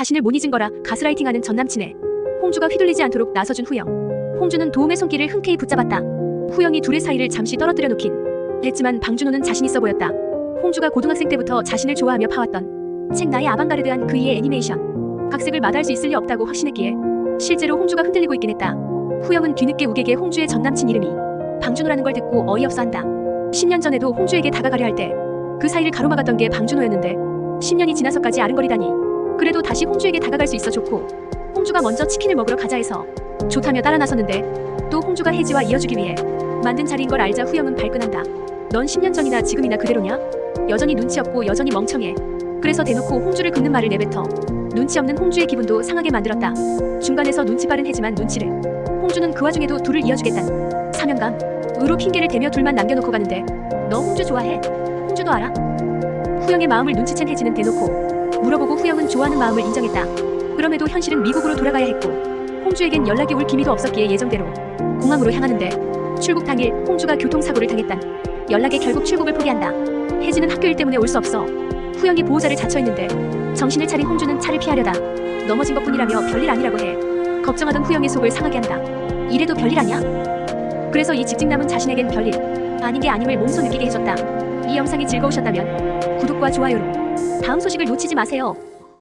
자신을 못 잊은 거라 가스라이팅하는 전남친에 홍주가 휘둘리지 않도록 나서준 후영. 홍주는 도움의 손길을 흔쾌히 붙잡았다. 후영이 둘의 사이를 잠시 떨어뜨려 놓긴 했지만 방준호는 자신 있어 보였다. 홍주가 고등학생 때부터 자신을 좋아하며 파왔던 책 나의 아방가르드한 그이의 애니메이션. 각색을 마다할 수 있을 리 없다고 확신했기에 실제로 홍주가 흔들리고 있긴 했다. 후영은 뒤늦게 우객의 홍주의 전남친 이름이 방준호라는 걸 듣고 어이없어 한다. 10년 전에도 홍주에게 다가가려 할 때 그 사이를 가로막았던 게 방준호였는데 10년이 지나서까지 아른거리다니 그래도 다시 홍주에게 다가갈 수 있어 좋고 홍주가 먼저 치킨을 먹으러 가자 해서 좋다며 따라 나섰는데 또 홍주가 혜지와 이어주기 위해 만든 자리인 걸 알자 후영은 발끈한다. 넌 10년 전이나 지금이나 그대로냐? 여전히 눈치 없고 여전히 멍청해. 그래서 대놓고 홍주를 긁는 말을 내뱉어 눈치 없는 홍주의 기분도 상하게 만들었다. 중간에서 눈치 빠른 혜지만 눈치를 홍주는 그 와중에도 둘을 이어주겠다는 사명감 으로 핑계를 대며 둘만 남겨놓고 가는데 너 홍주 좋아해? 홍주도 알아? 후영의 마음을 눈치챈 혜지는 대놓고 물어보고 후영은 좋아하는 마음을 인정했다. 그럼에도 현실은 미국으로 돌아가야 했고 홍주에겐 연락이 올 기미도 없었기에 예정대로 공항으로 향하는데 출국 당일 홍주가 교통사고를 당했단 연락에 결국 출국을 포기한다. 혜지는 학교 일 때문에 올 수 없어. 후영이 보호자를 자처했는데 정신을 차린 홍주는 차를 피하려다 넘어진 것뿐이라며 별일 아니라고 해. 걱정하던 후영의 속을 상하게 한다. 이래도 별일 아냐? 그래서 이 직직남은 자신에겐 별일 아닌 게 아님을 몸소 느끼게 해줬다. 이 영상이 즐거우셨다면 구독과 좋아요로 다음 소식을 놓치지 마세요.